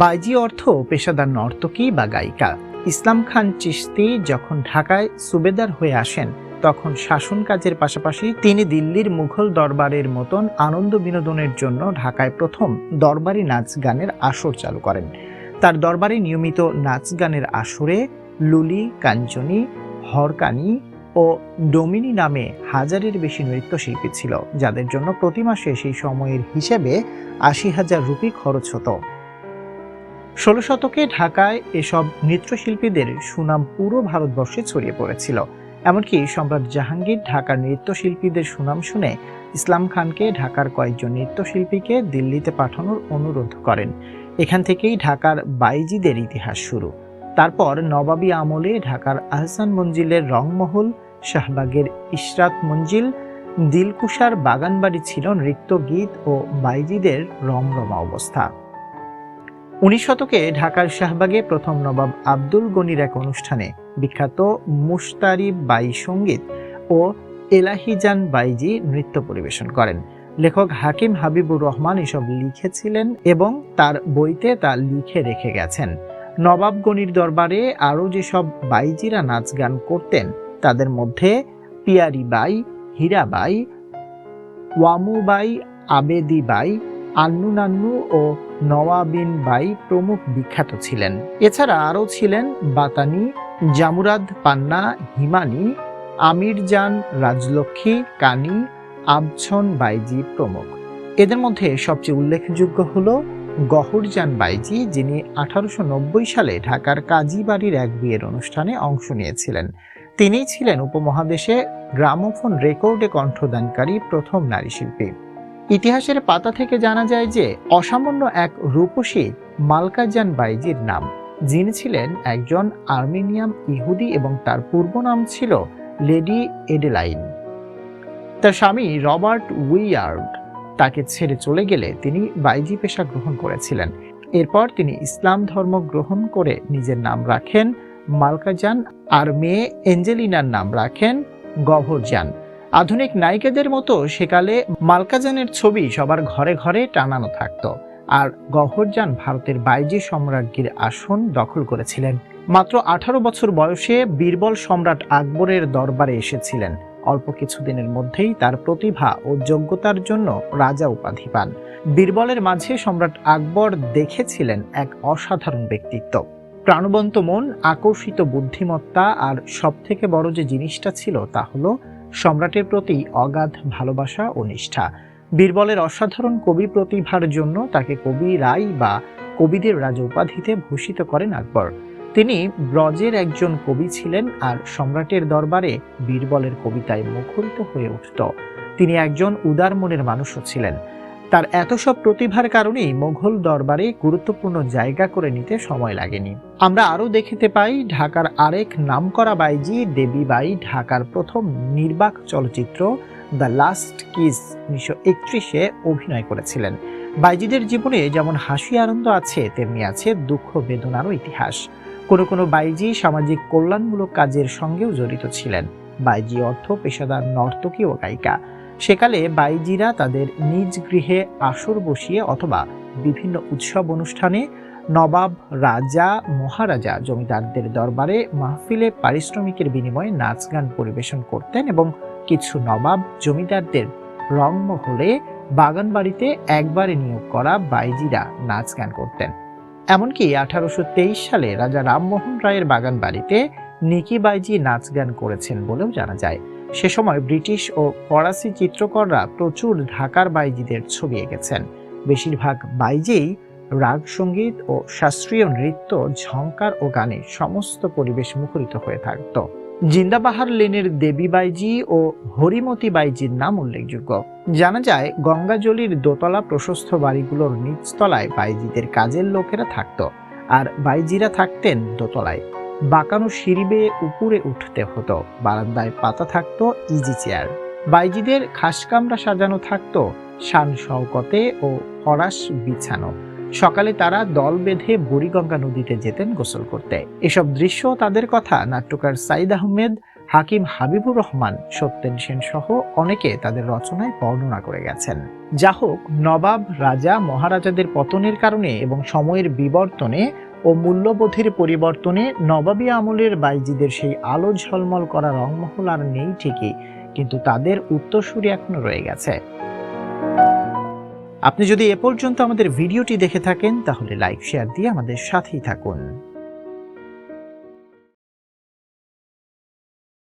বাইজি অর্থ পেশাদার নর্তকী বা গায়িকা। ইসলাম খান চিশতি যখন ঢাকায় সুবেদার হয়ে আসেন, তখন শাসন কাজের পাশাপাশি তিনি দিল্লির মুঘল দরবারের মতন আনন্দ বিনোদনের জন্য ঢাকায় প্রথম দরবারি নাচ গানের আসর চালু করেন। তার দরবারে নিয়মিত নাচ গানের আসরে লুলি, কাঞ্চনী, হরকানি ও ডোমিনি নামে হাজারের বেশি নৃত্যশিল্পী ছিল, যাদের জন্য প্রতি মাসে সেই সময়ের হিসেবে আশি হাজার রুপি খরচ হতো। ষোলো শতকে ঢাকায় এসব নৃত্যশিল্পীদের সুনাম পুরো ভারতবর্ষে ছড়িয়ে পড়েছিল। এমনকি সম্রাট জাহাঙ্গীর ঢাকার নৃত্যশিল্পীদের সুনাম শুনে ইসলাম খানকে ঢাকার কয়েকজন নৃত্যশিল্পীকে দিল্লিতে পাঠানোর অনুরোধ করেন। এখান থেকেই ঢাকার বাইজিদের ইতিহাস শুরু। তারপর নবাবী আমলে ঢাকার আহসান মঞ্জিলের রংমহল, শাহবাগের ইশরাত মঞ্জিল, দিলকুশার বাগানবাড়ি ছিল নৃত্য গীত ও বাইজিদের রমরমা অবস্থা। উনিশ শতকে ঢাকার শাহবাগে প্রথম নবাব আব্দুল গনির এক অনুষ্ঠানে বিখ্যাত মুশতারি বাই সংগীত ও এলাহিজান বাইজি নৃত্য পরিবেশন করেন। লেখক হাকিম হাবিবুর রহমান এসব লিখেছিলেন এবং তার বইতে তা লিখে রেখে গেছেন। নবাব গনির দরবারে আরও যেসব বাইজিরা নাচ গান করতেন, তাদের মধ্যে পিয়ারি বাই হীরাবাই ওয়ামুবাই আবেদি বাই আন্নু নান্নু ও নওয়াবিন বাই প্রমুখ বিখ্যাত ছিলেন। এছাড়া আরও ছিলেন বাতানি, জামুরাদ পান্না, হিমানি আমিরজান রাজলক্ষ্মী, কানি, আবছন বাইজি প্রমুখ। এদের মধ্যে সবচেয়ে উল্লেখযোগ্য হল গহরজান বাইজি, যিনি আঠারোশো নব্বই সালে ঢাকার কাজীবাড়ির এক বিয়ের অনুষ্ঠানে অংশ নিয়েছিলেন। তিনি ছিলেন উপমহাদেশে গ্রামোফোন রেকর্ডে কণ্ঠদানকারী প্রথম নারী শিল্পী ইতিহাসের পাতা থেকে জানা যায় যে অসামান্য এক রূপসী মালকাজান বাইজির নাম, যিনি ছিলেন একজন আর্মেনিয়াম ইহুদি এবং তার পূর্ব নাম ছিল লেডি এডেলাইন। তার স্বামী রবার্ট উইয়ার্ড তাকে ছেড়ে চলে গেলে তিনি বাইজি পেশা গ্রহণ করেছিলেন। এরপর তিনি ইসলাম ধর্ম গ্রহণ করে নিজের নাম রাখেন মালকাজান আর মেয়ে এঞ্জেলিনার নাম রাখেন গভরজান। আধুনিক নায়িকাদের মতো সেকালে মালকাজানের ছবি সবার ঘরে ঘরে টানানো থাকতো, আর গহরজান ভারতের বাইজি সম্রাজ্ঞীর আসন দখল করেছিলেন। মাত্র আঠারো বছর বয়সে বীরবল সম্রাট আকবরের দরবারে এসেছিলেন। অল্প কিছুদিনের মধ্যেই তার প্রতিভা ও যোগ্যতার জন্য রাজা উপাধি পান। বীরবলের মাঝে সম্রাট আকবর দেখেছিলেন এক অসাধারণ ব্যক্তিত্ব। প্রাণবন্ত মন, আকর্ষিত বুদ্ধিমত্তা, আর সবথেকে বড় যে জিনিসটা ছিল তা হলো সম্রাটের প্রতি অগাধ ভালোবাসা ও নিষ্ঠা। বীরবলের অসাধারণ কবি প্রতিভার জন্য তাকে কবি রাই বা কবিদের রাজ উপাধিতে ভূষিত করেন আকবর। তিনি ব্রজের একজন কবি ছিলেন আর সম্রাটের দরবারে বীরবলের কবিতায় মুখরিত হয়ে উঠত। তিনি একজন উদার মনের মানুষও ছিলেন। তার এত সব প্রতিভার কারণেই মোঘল দরবারে গুরুত্বপূর্ণ জায়গা করে নিতে সময় লাগেনি। আমরা আরও দেখিতে পাই, ঢাকার আরেক নামকরা বাইজি দেবী বাই ঢাকার প্রথম নির্বাক চলচ্চিত্র দ্য লাস্ট কিস উনিশশো একত্রিশে অভিনয় করেছিলেন। বাইজিদের জীবনে যেমন হাসি আনন্দ আছে, তেমনি আছে দুঃখ বেদনারও ইতিহাস। কোনো কোনো বাইজি সামাজিক কল্যাণমূলক কাজের সঙ্গেও জড়িত ছিলেন। বাইজি অর্থ পেশাদার নর্তকী ও গায়িকা। সেকালে বাইজিরা তাদের নিজ গৃহে আসর বসিয়ে অথবা বিভিন্ন উৎসব অনুষ্ঠানে নবাব রাজা, মহারাজা, জমিদারদের দরবারে মাহফিলে পারিশ্রমিকের বিনিময়ে নাচ গান পরিবেশন করতেন এবং কিছু নবাব জমিদারদের রংমহলে বাগান বাড়িতে একবারে নিয়োগ করা বাইজিরা নাচ গান করতেন। এমনকি আঠারোশো তেইশ সালে রাজা রামমোহন রায়ের বাগান বাড়িতে নিকি বাইজি নাচ গান করেছেন বলেও জানা যায়। সে সময় ব্রিটিশ ও ফরাসি চিত্রকররা প্রচুর ঢাকার বাইজিদের ছবি এঁকেছেন। বেশিরভাগ বাইজেই রাগ সংগীত ও শাস্ত্রীয় নৃত্য ঝঙ্কার ও গানে সমস্ত পরিবেশ মুখরিত হয়ে থাকত। জিন্দাবাহার লেনের দেবী বাইজি ও হরিমতি বাইজির নাম উল্লেখযোগ্য। জানা যায়, গঙ্গাজলির দোতলা প্রশস্ত বাড়িগুলোর নিচতলায় বাইজিদের কাজের লোকেরা থাকত, আর বাইজিরা থাকতেন দোতলায়। বাঁকানো সিঁড়ি বেয়ে উপরে উঠতে হতো। বারান্দায় পাতা থাকতো ইজি চেয়ার বাইজিদের খাসকামরা সাজানো থাকতো শান শওকতে ও ফরাস বিছানো। সকালে তারা দল বেঁধে বুড়িগঙ্গা নদীতে যেতেন গোসল করতে। এসব দৃশ্য তাদের কথা নাট্যকার সাইদ আহমেদ, হাকিম হাবিবুর রহমান, সত্যেন সেন সহ অনেকে তাদের রচনায় বর্ণনা করে গেছেন। যা হোক নবাব রাজা মহারাজাদের পতনের কারণে এবং সময়ের বিবর্তনে ও মূল্যবোধের পরিবর্তনে নবাবী আমলের বাইজিদের সেই আলো ঝলমল করা রংমহল আর নেই ঠিকই, কিন্তু তাদের উত্তরসূরি এখনও রয়ে গেছে। আপনি যদি এ পর্যন্ত আমাদের ভিডিওটি দেখে থাকেন, তাহলে লাইক শেয়ার দিয়ে আমাদের সাথেই থাকুন।